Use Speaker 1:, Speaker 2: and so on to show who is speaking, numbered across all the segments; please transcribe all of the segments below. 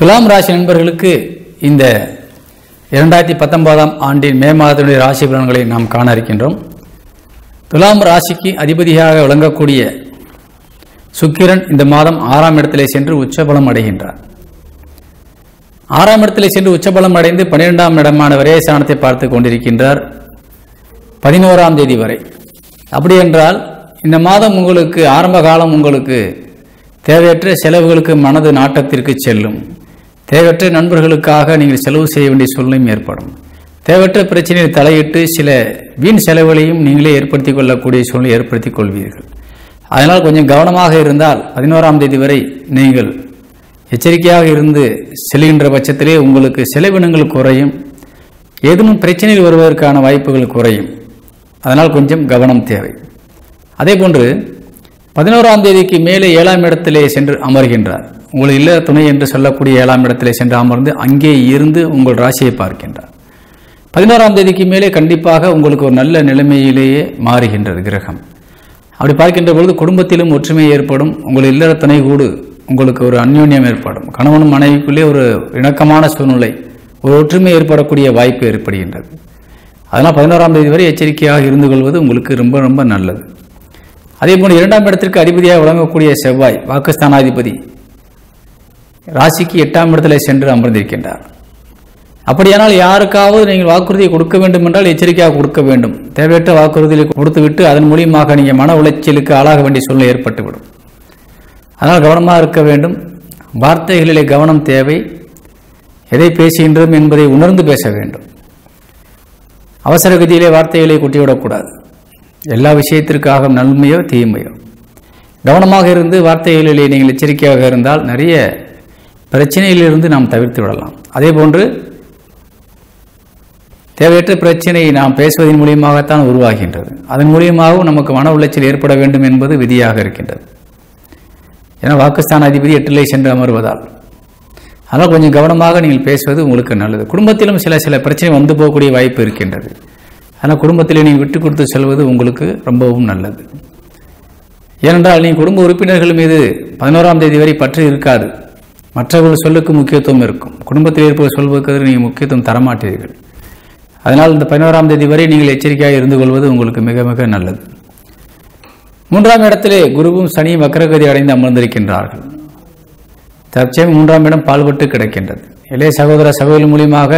Speaker 1: துலாம் ராசி நண்பர்களுக்கு இந்த இரண்டாயிரத்தி பத்தொன்பதாம் ஆண்டின் மே மாதத்தினுடைய ராசி பலன்களை நாம் காண இருக்கின்றோம். துலாம் ராசிக்கு அதிபதியாக விளங்கக்கூடிய சுக்கிரன் இந்த மாதம் ஆறாம் இடத்திலே சென்று உச்சபலம் அடைகின்றார். ஆறாம் இடத்திலே சென்று உச்சபலம் அடைந்து பன்னிரெண்டாம் இடமான விரயசானத்தை பார்த்து கொண்டிருக்கின்றார் பதினோராம் தேதி வரை. அப்படி என்றால் இந்த மாதம் உங்களுக்கு ஆரம்ப காலம் உங்களுக்கு தேவையற்ற செலவுகளுக்கு மனது நாட்டத்திற்கு செல்லும். தேவையற்ற நண்பர்களுக்காக நீங்கள் செலவு செய்ய வேண்டிய சூழ்நிலையும் ஏற்படும். தேவையற்ற பிரச்சனையில் தலையிட்டு சில வீண் செலவுகளையும் நீங்களே ஏற்படுத்திக் கொள்ளக்கூடிய சூழ்நிலை ஏற்படுத்திக் கொள்வீர்கள். அதனால் கொஞ்சம் கவனமாக இருந்தால் பதினோராம் தேதி வரை நீங்கள் எச்சரிக்கையாக இருந்து செல்கின்ற பட்சத்திலே உங்களுக்கு செலவினங்கள் குறையும். ஏதேனும் பிரச்சனையில் வருவதற்கான வாய்ப்புகள் குறையும். அதனால் கொஞ்சம் கவனம் தேவை. அதே போன்று பதினோராம் தேதிக்கு மேலே ஏழாம் இடத்திலே சென்று அமர்கின்றார். உங்கள் இல்ல துணை என்று சொல்லக்கூடிய ஏழாம் இடத்திலே சென்று அமர்ந்து அங்கே இருந்து உங்கள் ராசியை பார்க்கின்றார். பதினோராம் தேதிக்கு மேலே கண்டிப்பாக உங்களுக்கு ஒரு நல்ல நிலைமையிலேயே மாறுகின்றது கிரகம். அப்படி பார்க்கின்ற பொழுது குடும்பத்திலும் ஒற்றுமை ஏற்படும் உங்கள் இல்லற துணை கூடு உங்களுக்கு ஒரு அந்யோன்யம் ஏற்படும். கணவனும் மனைவிக்குள்ளே ஒரு இணக்கமான சூழ்நிலை ஒரு ஒற்றுமை ஏற்படக்கூடிய வாய்ப்பு ஏற்படுகின்றது. அதனால் பதினோராம் தேதி வரை எச்சரிக்கையாக இருந்து கொள்வது உங்களுக்கு ரொம்ப ரொம்ப நல்லது. அதே போல் இரண்டாம் இடத்திற்கு அதிபதியாக விளங்கக்கூடிய செவ்வாய் பாகிஸ்தானாதிபதி ராசிக்கு எட்டாம் இடத்துல சென்று அமர்ந்திருக்கின்றார். அப்படியானால் யாருக்காவது நீங்கள் வாக்குறுதியை கொடுக்க வேண்டும் என்றால் எச்சரிக்கையாக கொடுக்க வேண்டும். தேவையற்ற வாக்குறுதியை கொடுத்துவிட்டு அதன் மூலியமாக நீங்கள் மன உளைச்சலுக்கு ஆளாக வேண்டிய சூழ்நிலை ஏற்பட்டுவிடும். அதனால் கவனமாக இருக்க வேண்டும். வார்த்தைகளிலே கவனம் தேவை. எதை பேசுகின்றோம் என்பதை உணர்ந்து பேச வேண்டும். அவசர கதியிலே வார்த்தைகளை கொட்டிவிடக்கூடாது. எல்லா விஷயத்திற்காக நன்மையோ தீமையோ. கவனமாக இருந்து வார்த்தைகளிலே நீங்கள் எச்சரிக்கையாக இருந்தால் நிறைய பிரச்சனையிலிருந்து நாம் தவிர்த்து விடலாம். அதே போன்று தேவையற்ற பிரச்சனையை நாம் பேசுவதன் மூலியமாகத்தான் உருவாகின்றது. அதன் மூலியமாகவும் நமக்கு மன உளைச்சல் ஏற்பட வேண்டும் என்பது விதியாக இருக்கின்றது. ஏன்னா பாகிஸ்தான் அதிபதி எட்டிலே சென்று அமர்வதால். அதனால் கொஞ்சம் கவனமாக நீங்கள் பேசுவது உங்களுக்கு நல்லது. குடும்பத்திலும் சில சில பிரச்சனை வந்து போகக்கூடிய வாய்ப்பு இருக்கின்றது. ஆனால் குடும்பத்திலே நீங்கள் விட்டு கொடுத்து செல்வது உங்களுக்கு ரொம்பவும் நல்லது. ஏனென்றால் நீங்கள் குடும்ப உறுப்பினர்கள் மீது பதினோராம் தேதி வரை பற்று இருக்காது. மற்றவர்கள் சொல்லுக்கு முக்கியத்துவம் இருக்கும். குடும்பத்தில் இருப்பவர் சொல்வதற்கு நீங்கள் முக்கியத்துவம் தரமாட்டீர்கள். அதனால் இந்த பதினோராம் தேதி வரை நீங்கள் எச்சரிக்கையாக இருந்து கொள்வது உங்களுக்கு மிக மிக நல்லது. மூன்றாம் இடத்திலே குருவும் சனியும் வக்கரகதி அடைந்து அமர்ந்திருக்கின்றார்கள். தற்சமயம் மூன்றாம் இடம் பால்பட்டு கிடக்கின்றது. இளைய சகோதர சகோதரி மூலியமாக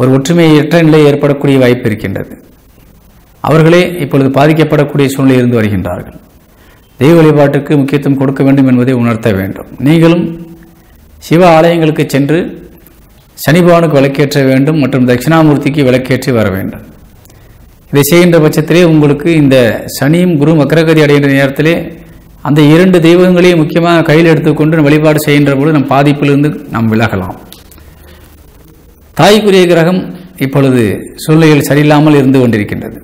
Speaker 1: ஒரு ஒற்றுமையற்ற நிலை ஏற்படக்கூடிய வாய்ப்பு இருக்கின்றது. அவர்களே இப்பொழுது பாதிக்கப்படக்கூடிய சூழ்நிலை இருந்து வருகின்றார்கள். தெய்வ வழிபாட்டுக்கு முக்கியத்துவம் கொடுக்க வேண்டும் என்பதை உணர்த்த வேண்டும். நீங்களும் சிவ ஆலயங்களுக்கு சென்று சனிபவானுக்கு விளக்கேற்ற வேண்டும் மற்றும் தட்சிணாமூர்த்திக்கு விளக்கேற்றி வர வேண்டும். இதை செய்கின்ற பட்சத்திலே உங்களுக்கு இந்த சனியும் குரு வக்கரகதி அடைகின்ற நேரத்திலே அந்த இரண்டு தெய்வங்களையும் முக்கியமாக கையில் எடுத்துக்கொண்டு வழிபாடு செய்கின்ற பொழுது நம் பாதிப்பிலிருந்து நாம் விலகலாம். தாய்க்குரிய கிரகம் இப்பொழுது சூழ்நிலையில் சரியில்லாமல் இருந்து கொண்டிருக்கின்றது.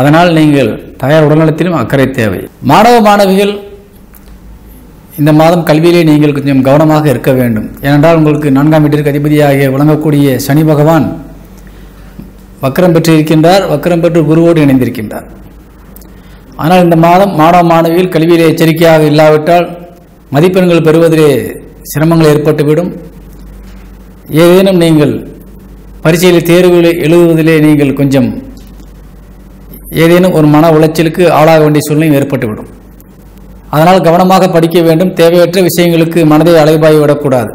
Speaker 1: அதனால் நீங்கள் தாயார் உடல்நலத்திலும் அக்கறை தேவை. மாணவ மாணவிகள் இந்த மாதம் கல்வியிலே நீங்கள் கொஞ்சம் கவனமாக இருக்க வேண்டும். ஏனென்றால் உங்களுக்கு நான்காம் வீட்டிற்கு அதிபதியாக விளங்கக்கூடிய சனி பகவான் வக்கரம் பெற்று இருக்கின்றார் வக்கரம் பெற்று குருவோடு இணைந்திருக்கின்றார். ஆனால் இந்த மாதம் மாணவ மாணவியில் கல்வியிலே எச்சரிக்கையாக இல்லாவிட்டால் மதிப்பெண்கள் பெறுவதிலே சிரமங்கள் ஏற்பட்டுவிடும். ஏதேனும் நீங்கள் பரீட்சையில் தேர்வுகளை எழுதுவதிலே நீங்கள் கொஞ்சம் ஏதேனும் ஒரு மன உளைச்சலுக்கு ஆளாக வேண்டிய சூழ்நிலை ஏற்பட்டுவிடும். அதனால் கவனமாக படிக்க வேண்டும். தேவையற்ற விஷயங்களுக்கு மனதை அலைபாய் விடக்கூடாது.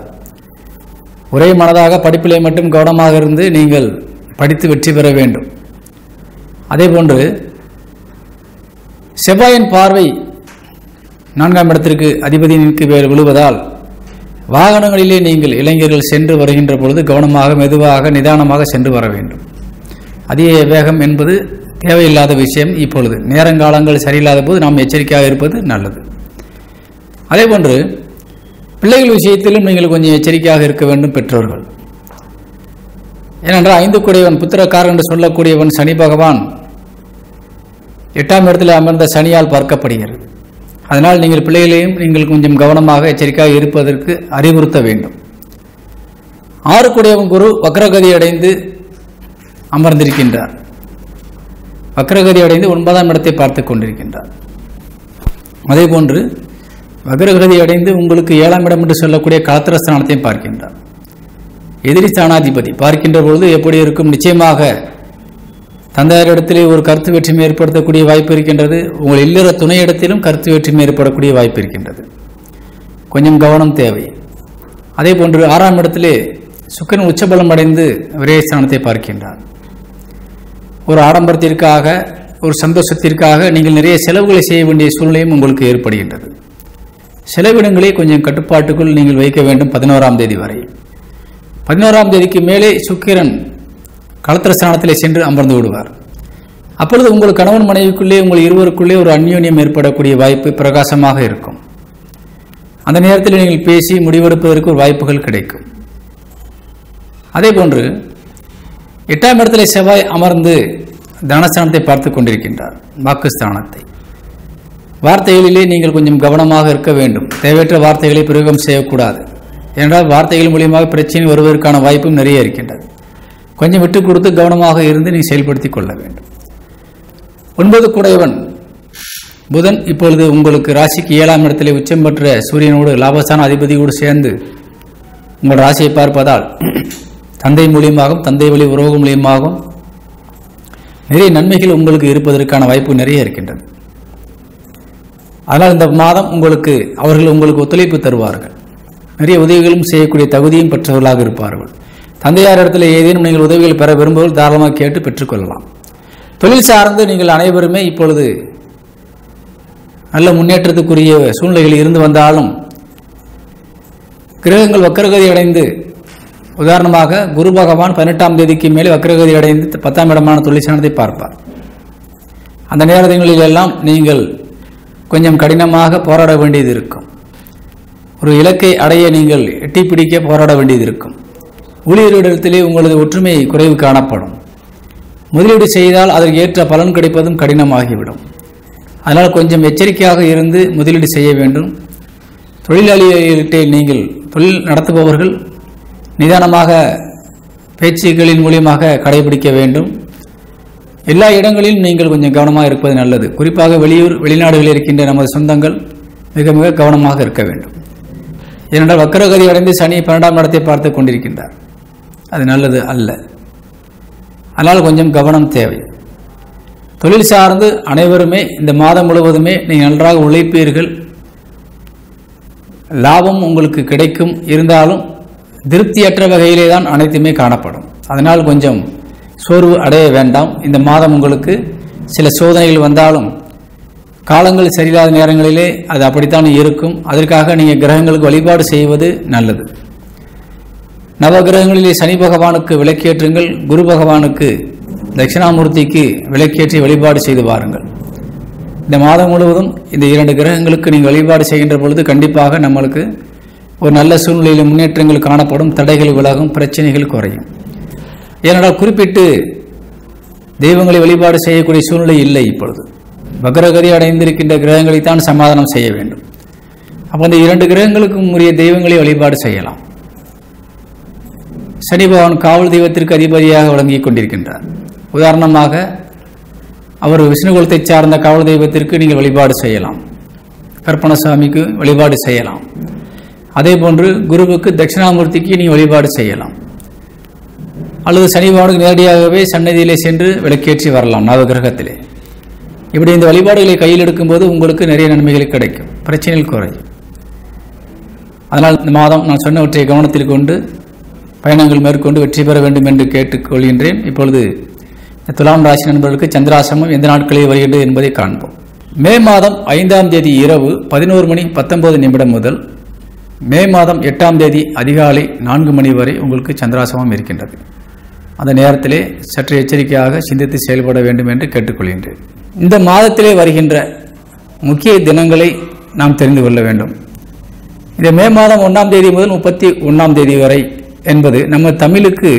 Speaker 1: ஒரே மனதாக படிப்பிலே மட்டும் கவனமாக இருந்து நீங்கள் படித்து வெற்றி பெற வேண்டும். அதேபோன்று செவ்வாயின் பார்வை நான்காம் இடத்திற்கு அதிபதியினுக்கு விழுவதால் வாகனங்களிலே நீங்கள் இளைஞர்கள் சென்று வருகின்ற பொழுது கவனமாக மெதுவாக நிதானமாக சென்று வர வேண்டும். அதிக வேகம் என்பது தேவையில்லாத விஷயம் இப்பொழுது. நேரங்காலங்கள் சரியில்லாத போது நாம் எச்சரிக்கையாக இருப்பது நல்லது. அதே போன்று பிள்ளைகள் விஷயத்திலும் நீங்கள் கொஞ்சம் எச்சரிக்கையாக இருக்க வேண்டும் பெற்றோர்கள். ஏனென்றால் ஐந்து கூடியவன் புத்திரக்காரன் என்று சொல்லக்கூடியவன் சனி பகவான் எட்டாம் இடத்தில் அமர்ந்த சனியால் பார்க்கப்படுகிறது அதனால் நீங்கள் பிள்ளைகளையும் நீங்கள் கொஞ்சம் கவனமாக எச்சரிக்கையாக இருப்பதற்கு அறிவுறுத்த வேண்டும். ஆறு கூடியவன் குரு வக்ரகதி அடைந்து அமர்ந்திருக்கின்றார். வக்ரகதி அடைந்து ஒன்பதாம் இடத்தை பார்த்து கொண்டிருக்கின்றார். அதேபோன்று வக்ரகதி அடைந்து உங்களுக்கு ஏழாம் இடம் என்று சொல்லக்கூடிய களத்திரஸ்தானத்தையும் பார்க்கின்றார். எதிரி ஸ்தானாதிபதி பார்க்கின்ற பொழுது எப்படி இருக்கும்? நிச்சயமாக தந்தையாரிடத்திலே ஒரு கருத்து வேற்றுமை ஏற்படுத்தக்கூடிய வாய்ப்பு இருக்கின்றது. உங்கள் இல்லற துணையிடத்திலும் கருத்து வேற்றுமை ஏற்படக்கூடிய வாய்ப்பு இருக்கின்றது. கொஞ்சம் கவனம் தேவை. அதே போன்று ஆறாம் இடத்திலே சுக்கரன் உச்சபலம் அடைந்து விரயஸ்தானத்தை பார்க்கின்றார். ஒரு ஆடம்பரத்திற்காக ஒரு சந்தோஷத்திற்காக நீங்கள் நிறைய செலவுகளை செய்ய வேண்டிய சூழ்நிலையும் உங்களுக்கு ஏற்படுகின்றது. செலவினங்களை கொஞ்சம் கட்டுப்பாட்டுக்குள் நீங்கள் வைக்க வேண்டும் பதினோராம் தேதி வரை. பதினோராம் தேதிக்கு மேலே சுக்கிரன் களத்திர ஸ்தானத்திலே சென்று அமர்ந்து விடுவார். அப்பொழுது உங்கள் கணவன் மனைவிக்குள்ளே உங்கள் இருவருக்குள்ளே ஒரு அந்யோன்யம் ஏற்படக்கூடிய வாய்ப்பு பிரகாசமாக இருக்கும். அந்த நேரத்தில் நீங்கள் பேசி முடிவெடுப்பதற்கு ஒரு வாய்ப்புகள் கிடைக்கும். அதே போன்று எட்டாம் இடத்துல செவ்வாய் அமர்ந்து தனஸ்தானத்தை பார்த்து கொண்டிருக்கின்றார். வாக்குஸ்தானத்தை. வார்த்தைகளிலே நீங்கள் கொஞ்சம் கவனமாக இருக்க வேண்டும். தேவையற்ற வார்த்தைகளை பிரயோகம் செய்யக்கூடாது. ஏனென்றால் வார்த்தைகள் மூலியமாக பிரச்சனை வருவதற்கான வாய்ப்பும் நிறைய இருக்கின்றது. கொஞ்சம் விட்டு கொடுத்து கவனமாக இருந்து நீ செயல்படுத்திக் கொள்ள வேண்டும். ஒன்பது குடையவன். புதன் இப்பொழுது உங்களுக்கு ராசிக்கு ஏழாம் இடத்திலே உச்சம் பெற்ற சூரியனோடு லாபஸ்தான அதிபதியோடு சேர்ந்து உங்கள் ராசியை பார்ப்பதால் தந்தை மூலியமாகவும் தந்தை வழி உறவு மூலியமாகவும் நிறைய நன்மைகள் உங்களுக்கு இருப்பதற்கான வாய்ப்பு நிறைய இருக்கின்றது. அதனால் இந்த மாதம் உங்களுக்கு அவர்கள் உங்களுக்கு ஒத்துழைப்பு தருவார்கள். நிறைய உதவிகளும் செய்யக்கூடிய தகுதியும் பெற்றவர்களாக இருப்பார்கள். தந்தையார் இடத்துல ஏதேனும் நீங்கள் உதவிகள் பெற விரும்புவர்கள் தாராளமாக கேட்டு பெற்றுக்கொள்ளலாம். தொழில் சார்ந்து நீங்கள் அனைவருமே இப்பொழுது நல்ல முன்னேற்றத்துக்குரிய சூழ்நிலைகள் இருந்து வந்தாலும் கிரகங்கள் வக்கரகதி அடைந்து உதாரணமாக குரு பகவான் பதினெட்டாம் தேதிக்கு மேலே வக்ரகதி அடைந்து பத்தாம் இடமான தொழிற்சானத்தை பார்ப்பார். அந்த நேரங்களில் எல்லாம் நீங்கள் கொஞ்சம் கடினமாக போராட வேண்டியது இருக்கும். ஒரு இலக்கை அடைய நீங்கள் எட்டி பிடிக்க போராட வேண்டியது இருக்கும். ஊழியர்களிடத்திலே உங்களது ஒற்றுமை குறைவு காணப்படும். முதலீடு செய்தால் அதற்கு ஏற்ற பலன் கிடைப்பதும் கடினமாகிவிடும். அதனால் கொஞ்சம் எச்சரிக்கையாக இருந்து முதலீடு செய்ய வேண்டும். தொழிலாளிகளிட்டே நீங்கள் தொழில் நடத்துபவர்கள் நிதானமாக பேச்சுகளின் மூலியமாக கடைபிடிக்க வேண்டும். எல்லா இடங்களிலும் நீங்கள் கொஞ்சம் கவனமாக இருப்பது நல்லது. குறிப்பாக வெளியூர் வெளிநாடுகளில் இருக்கின்ற நமது சொந்தங்கள் மிக மிக கவனமாக இருக்க வேண்டும். ஏனென்றால் வக்கரகதி அடைந்து சனி பன்னெண்டாம் இடத்தை பார்த்து கொண்டிருக்கின்றார். அது நல்லது அல்ல. அதனால் கொஞ்சம் கவனம் தேவை. தொழில் சார்ந்து அனைவருமே இந்த மாதம் முழுவதுமே நீங்கள் நன்றாக உழைப்பீர்கள். லாபம் உங்களுக்கு கிடைக்கும். இருந்தாலும் திருப்தியற்ற வகையிலே தான் அனைத்துமே காணப்படும். அதனால் கொஞ்சம் சோர்வு அடைய வேண்டாம். இந்த மாதம் உங்களுக்கு சில சோதனைகள் வந்தாலும் காலங்கள் சரியில்லாத நேரங்களிலே அது அப்படித்தான் இருக்கும். அதற்காக நீங்கள் கிரகங்களுக்கு வழிபாடு செய்வது நல்லது. நவகிரகங்களிலே சனி பகவானுக்கு விளக்கேற்றுங்கள். குரு பகவானுக்கு தட்சிணாமூர்த்திக்கு விளக்கேற்றி வழிபாடு செய்து வாருங்கள். இந்த மாதம் முழுவதும் இந்த இரண்டு கிரகங்களுக்கு நீங்கள் வழிபாடு செய்கின்ற பொழுது கண்டிப்பாக நம்மளுக்கு ஒரு நல்ல சூழ்நிலையில் முன்னேற்றங்கள் காணப்படும் தடைகள் விலகும் பிரச்சனைகள் குறையும். ஏனென்றால் குறிப்பிட்டு தெய்வங்களை வழிபாடு செய்யக்கூடிய சூழ்நிலை இல்லை இப்பொழுது. வக்ரகதி அடைந்திருக்கின்ற கிரகங்களை தான் சமாதானம் செய்ய வேண்டும். அப்போ அந்த இரண்டு கிரகங்களுக்கும் உரிய தெய்வங்களை வழிபாடு செய்யலாம். சனி பகவான் காவல் தெய்வத்திற்கு அதிபதியாக வழங்கிக் கொண்டிருக்கின்றார். உதாரணமாக அவர் விஷ்ணுகுலத்தை சார்ந்த காவல் தெய்வத்திற்கு நீங்கள் வழிபாடு செய்யலாம். கற்பனசாமிக்கு வழிபாடு செய்யலாம். அதே போன்று குருவுக்கு தட்சிணாமூர்த்திக்கு நீ வழிபாடு செய்யலாம். அல்லது சனி பகவானுக்கு நேரடியாகவே சன்னதியிலே சென்று விளக்கேற்றி வரலாம் நவகிரகத்திலே. இப்படி இந்த வழிபாடுகளை கையில் எடுக்கும்போது உங்களுக்கு நிறைய நன்மைகள் கிடைக்கும். பிரச்சனைகள் குறையும். அதனால் இந்த மாதம் நான் சொன்னவற்றை கவனத்தில் கொண்டு பயணங்கள் மேற்கொண்டு வெற்றி பெற வேண்டும் என்று கேட்டுக்கொள்கின்றேன். இப்பொழுது துலாம் ராசி நண்பர்களுக்கு சந்திராசிரமம் எந்த நாட்களில் வருகிறது என்பதை காண்போம். மே மாதம் ஐந்தாம் தேதி இரவு பதினோரு மணி பத்தொன்பது நிமிடம் முதல் மே மாதம் எட்டாம் தேதி அதிகாலை நான்கு மணி வரை உங்களுக்கு சந்திராசமம் இருக்கின்றது. அந்த நேரத்திலே சற்று எச்சரிக்கையாக சிந்தித்து செயல்பட வேண்டும் என்று கேட்டுக்கொள்கின்றேன். இந்த மாதத்திலே வருகின்ற முக்கிய தினங்களை நாம் தெரிந்து கொள்ள வேண்டும். இந்த மே மாதம் ஒன்றாம் தேதி முதல் முப்பத்தி ஒன்றாம் தேதி வரை என்பது நம்ம தமிழுக்கு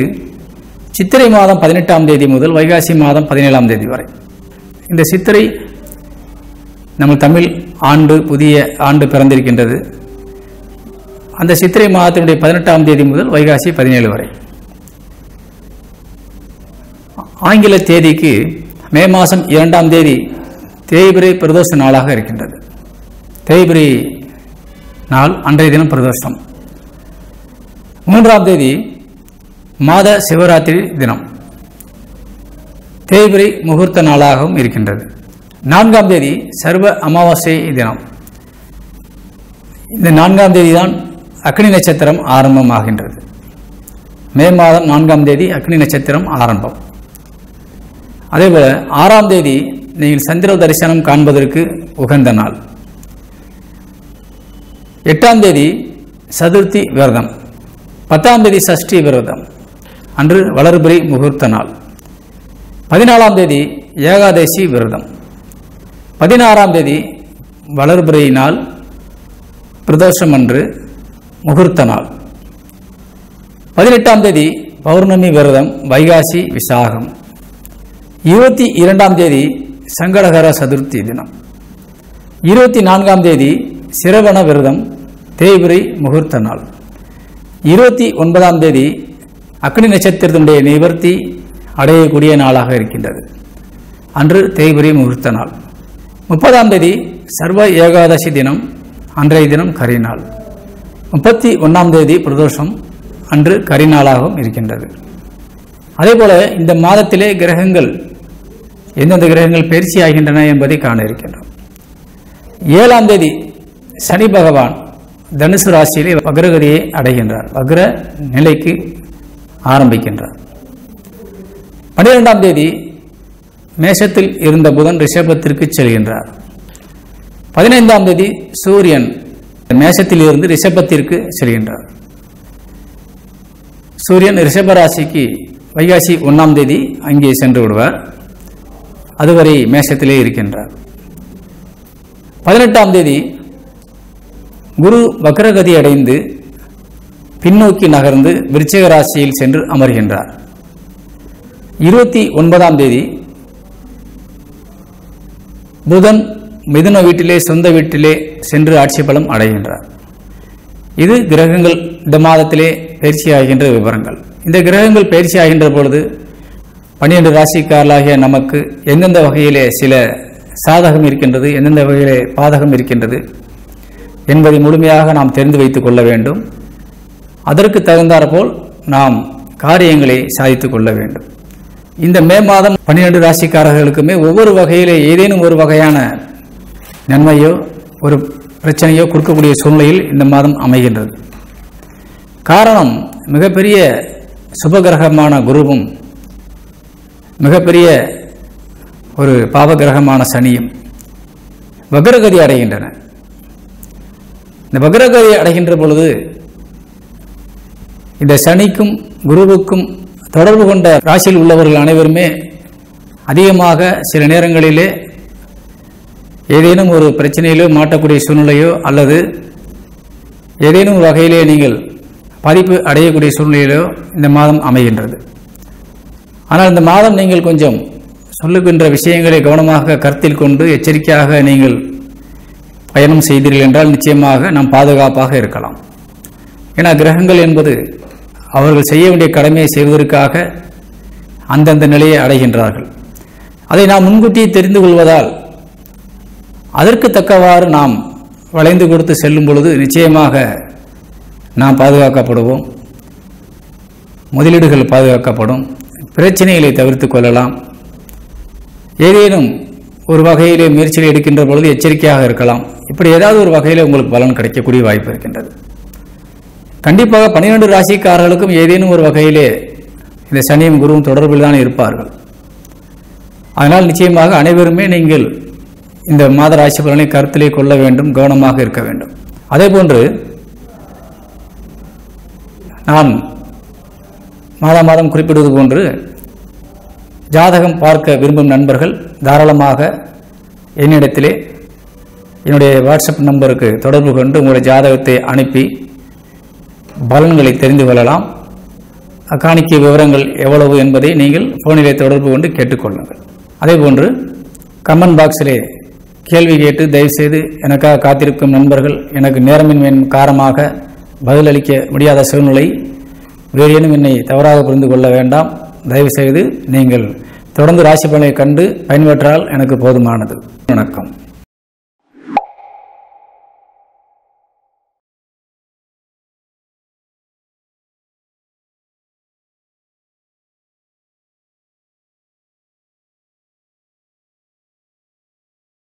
Speaker 1: சித்திரை மாதம் பதினெட்டாம் தேதி முதல் வைகாசி மாதம் பதினேழாம் தேதி வரை. இந்த சித்திரை நம்ம தமிழ் ஆண்டு புதிய ஆண்டு பிறந்திருக்கின்றது. அந்த சித்திரை மாதத்தினுடைய பதினெட்டாம் தேதி முதல் வைகாசி பதினேழு வரை. ஆங்கில தேதிக்கு மே மாதம் இரண்டாம் தேதி தேய்பிரை பிரதோஷ நாளாக இருக்கின்றது. தேய்பிரை நாள் அன்றைய தினம் பிரதோஷம். மூன்றாம் தேதி மாத சிவராத்திரி தினம். தேய்பிரை முகூர்த்த நாளாகவும் இருக்கின்றது. நான்காம் தேதி சர்வ அமாவாசை தினம். இந்த நான்காம் தேதி தான் அக்னி நட்சத்திரம் ஆரம்பமாகின்றது. மே மாதம் நான்காம் தேதி அக்னி நட்சத்திரம் ஆரம்பம். அதேபோல் ஆறாம் தேதி நீங்கள் சந்திர தரிசனம் காண்பதற்கு உகந்த நாள். எட்டாம் தேதி சதுர்த்தி விரதம். பத்தாம் தேதி சஷ்டி விரதம். அன்று வளர்பிறை முகூர்த்த நாள். பதினாலாம் தேதி ஏகாதசி விரதம். பதினாறாம் தேதி வளர்பிறை நாள். பிரதோஷம் அன்று முகூர்த்த நாள் பதினெட்டாம் தேதி பௌர்ணமி விரதம் வைகாசி விசாகம். இருபத்தி இரண்டாம் தேதி சங்கடகர சதுர்த்தி தினம். இருபத்தி நான்காம் தேதி சிரவண விரதம் தேய்பிரை முகூர்த்த நாள் இருபத்தி ஒன்பதாம் தேதி அக்னி நட்சத்திரத்தினுடைய நிவர்த்தி அடையக்கூடிய நாளாக இருக்கின்றது. அன்று தேய்பிரை முகூர்த்த நாள் முப்பதாம் தேதி சர்வ ஏகாதசி தினம் அன்றைய தினம் கரிநாள். முப்பத்தி ஒன்றாம் தேதி பிரதோஷம் அன்று கரிநாளாகவும் இருக்கின்றது. அதேபோல இந்த மாதத்திலே கிரகங்கள் எந்தெந்த கிரகங்கள் பயிற்சி ஆகின்றன என்பதை காண இருக்கின்றோம். ஏழாம் தேதி சனி பகவான் தனுசு ராசியிலே வக்ரகதியை அடைகின்றார். வக்ர நிலைக்கு ஆரம்பிக்கின்றார். பன்னிரெண்டாம் தேதி மேஷத்தில் இருந்த புதன் ரிஷபத்திற்கு செல்கின்றார். பதினைந்தாம் தேதி சூரியன் மேஷத்தில் இருந்து ரிஷபத்திற்கு செல்கின்றார். சூரியன் ரிஷபராசிக்கு வைகாசி ஒன்றாம் தேதி அங்கே சென்று விடுவார். அதுவரை மேஷத்திலே இருக்கின்றார். பதினெட்டாம் தேதி குரு வக்ரகதி அடைந்து பின்னோக்கி நகர்ந்து விருச்சிக ராசியில் சென்று அமர்கின்றார். இருபத்தி ஒன்பதாம் தேதி புதன் மிதுன வீட்டிலே சொந்த வீட்டிலே சென்று ஆட்சி பலம் அடைகின்றார். இது கிரகங்கள் இந்த மாதத்திலே பயிற்சி ஆகின்ற விவரங்கள். இந்த கிரகங்கள் பயிற்சி ஆகின்ற பொழுது பன்னிரண்டு ராசிக்காரர்களாகிய நமக்கு எந்தெந்த வகையிலே சில சாதகம் இருக்கின்றது எந்தெந்த வகையிலே பாதகம் இருக்கின்றது என்பதை முழுமையாக நாம் தெரிந்து வைத்துக் கொள்ள வேண்டும். அதற்கு தகுந்தாற்போல் நாம் காரியங்களை சாதித்துக் கொள்ள வேண்டும். இந்த மே மாதம் பன்னிரண்டு ராசிக்காரர்களுக்குமே ஒவ்வொரு வகையிலே ஏதேனும் ஒரு வகையான நன்மையோ ஒரு பிரச்சனையோ கொடுக்கக்கூடிய சூழ்நிலையில் இந்த மாதம் அமைகின்றது. காரணம் மிகப்பெரிய சுபகிரகமான குருவும் மிகப்பெரிய ஒரு பாவகிரகமான சனியும் வக்ரகதி அடைகின்றன. இந்த வக்ரகதி அடைகின்ற பொழுது இந்த சனிக்கும் குருவுக்கும் தொடர்பு கொண்ட ராசியில் உள்ளவர்கள் அனைவருமே அதிகமாக சில நேரங்களிலே ஏதேனும் ஒரு பிரச்சனையிலோ மாட்டக்கூடிய சூழ்நிலையோ அல்லது ஏதேனும் வகையிலே நீங்கள் பாதிப்பு அடையக்கூடிய சூழ்நிலையிலோ இந்த மாதம் அமைகின்றது. ஆனால் இந்த மாதம் நீங்கள் கொஞ்சம் சொல்லுகின்ற விஷயங்களை கவனமாக கருத்தில் கொண்டு எச்சரிக்கையாக நீங்கள் பயணம் செய்தீர்கள் என்றால் நிச்சயமாக நாம் பாதுகாப்பாக இருக்கலாம். ஏன்னா கிரகங்கள் என்பது அவர்கள் செய்ய வேண்டிய கடமையை செய்வதற்காக அந்தந்த நிலையை அடைகின்றார்கள். அதை நாம் முன்கூட்டியே தெரிந்து கொள்வதால் அதற்கு தக்கவாறு நாம் வளைந்து கொடுத்து செல்லும் பொழுது நிச்சயமாக நாம் பாதுகாக்கப்படுவோம். முதலீடுகள் பாதுகாக்கப்படும். பிரச்சனைகளை தவிர்த்து கொள்ளலாம். ஏதேனும் ஒரு வகையிலே முயற்சிகள் எடுக்கின்ற பொழுது எச்சரிக்கையாக இருக்கலாம். இப்படி ஏதாவது ஒரு வகையில் உங்களுக்கு பலன் கிடைக்கக்கூடிய வாய்ப்பு இருக்கின்றது. கண்டிப்பாக பன்னிரெண்டு ராசிக்காரர்களுக்கும் ஏதேனும் ஒரு வகையிலே இந்த சனியும் குருவும் தொடர்பில் தான் இருப்பார்கள். அதனால் நிச்சயமாக அனைவருமே நீங்கள் இந்த மாத ராசி பலனை கருத்திலே கொள்ள வேண்டும் கவனமாக இருக்க வேண்டும். அதே போன்று நான் மாதம் மாதம் குறிப்பிடுவது போன்று ஜாதகம் பார்க்க விரும்பும் நண்பர்கள் தாராளமாக என்னிடத்திலே என்னுடைய வாட்ஸ்அப் நம்பருக்கு தொடர்பு கொண்டு உங்களுடைய ஜாதகத்தை அனுப்பி பலன்களை தெரிந்து கொள்ளலாம். காணிக்கை விவரங்கள் எவ்வளவு என்பதை நீங்கள் ஃபோனிலே தொடர்பு கொண்டு கேட்டுக்கொள்ளுங்கள். அதேபோன்று கமெண்ட் பாக்ஸிலே கேள்வி கேட்டு தயவுசெய்து எனக்காக காத்திருக்கும் நண்பர்கள் எனக்கு நேரமின்மையின் காரணமாக பதிலளிக்க முடியாத சூழ்நிலை. வேறு ஏனும் என்னை தவறாக புரிந்து கொள்ள வேண்டாம். தயவுசெய்து நீங்கள் தொடர்ந்து ராசி பலனை கண்டு பயன்பெற்றால் எனக்கு போதுமானது. வணக்கம்.